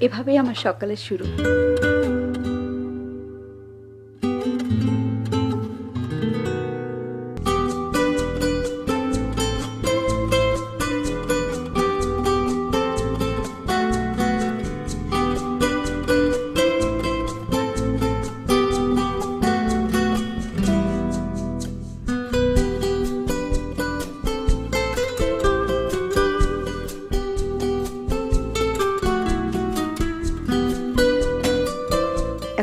এভাবেই আমার সকালের শুরু।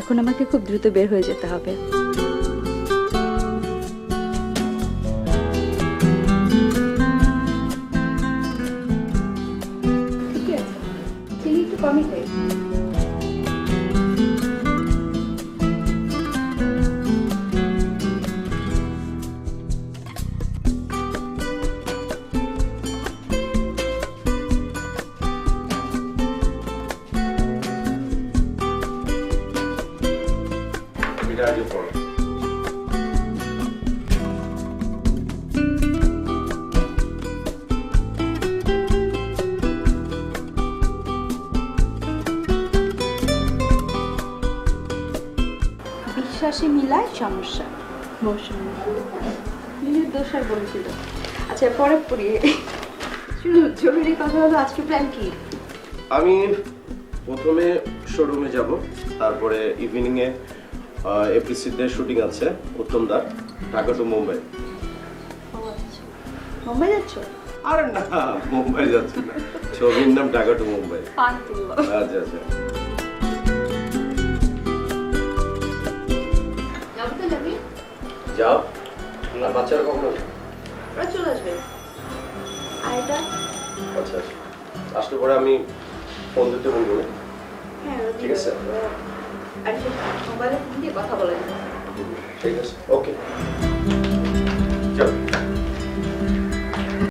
এখন আমাকে খুব দ্রুত বের হয়ে যেতে হবে। ঠিক আছে। চিনি একটু কমই খাই এটা আগে পড়ো বিশ্বাসে মিলায় সমস্যা। মৌসুমি। দোষ আর বলেছিল আচ্ছা পরে পড়ি। শুনুন জরুরি কথা হলো আজকে প্ল্যান কি? আমি প্রথমে শোরুমে যাব তারপরে ইভিনিং এ এপিসিতে শুটিং আছে উত্তমদার ঢাকা টু মুম্বাই। মুম্বাই যাচ্ছ? আরে না মুম্বাই যাচ্ছি না। ছবির নাম ঢাকা টু মুম্বাই। আচ্ছা আচ্ছা। যাও না বাচ্চারা কখন আসবে? চলে আসবে। আর আচ্ছা আচ্ছা। আসলে পরে আমি ফোন দিতে বলব। হ্যাঁ ঠিক আছে। দিবে। ওরা- আর মোবাইলে ফোন দিয়ে কথা বলে ঠিক আছে ওকে